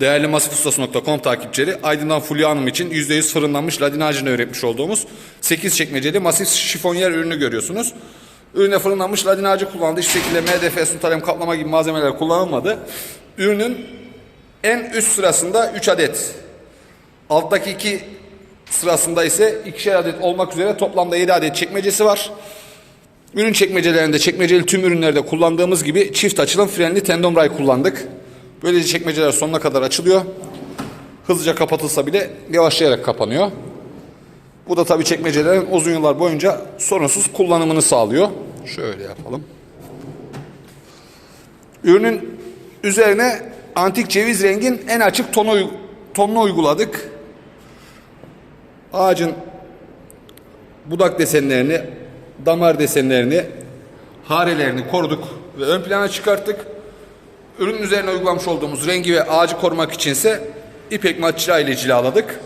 Değerli masifustas.com takipçileri Aydın'dan Fulya Hanım için %100 fırınlanmış ladinajını öğretmiş olduğumuz 8 çekmeceli masif şifonyer ürünü görüyorsunuz. Ürüne fırınlanmış ladinacı kullandı. Hiçbir şekilde MDF, suntalem, kaplama gibi malzemeler kullanılmadı. Ürünün en üst sırasında 3 adet. Alttaki 2 sırasında ise ikişer adet olmak üzere toplamda 7 adet çekmecesi var. Ürün çekmecelerinde çekmeceli tüm ürünlerde kullandığımız gibi çift açılım frenli tendon ray kullandık. Böylece çekmeceler sonuna kadar açılıyor. Hızlıca kapatılsa bile yavaşlayarak kapanıyor. Bu da tabii çekmecelerin uzun yıllar boyunca sorunsuz kullanımını sağlıyor. Şöyle yapalım. Ürünün üzerine antik ceviz rengin en açık tonu, tonunu uyguladık. Ağacın budak desenlerini, damar desenlerini, harelerini koruduk ve ön plana çıkarttık. Ürünün üzerine uygulamış olduğumuz rengi ve ağacı korumak içinse ipek matçıra ile cilaladık.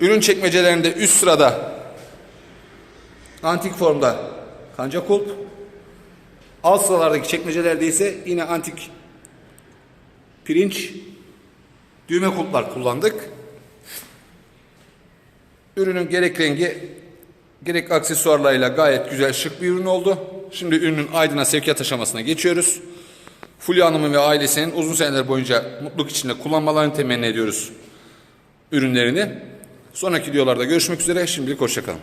Ürün çekmecelerinde üst sırada antik formda kanca kulp, alt sıralardaki çekmecelerde ise yine antik pirinç, düğme kulplar kullandık. Ürünün gerek rengi gerek aksesuarlarıyla gayet güzel şık bir ürün oldu. Şimdi ürünün aydına sevkiyat aşamasına geçiyoruz. Fulya Hanım'ın ve ailesinin uzun seneler boyunca mutluluk içinde kullanmalarını temenni ediyoruz ürünlerini. Sonraki videolarda görüşmek üzere. Şimdilik hoşçakalın.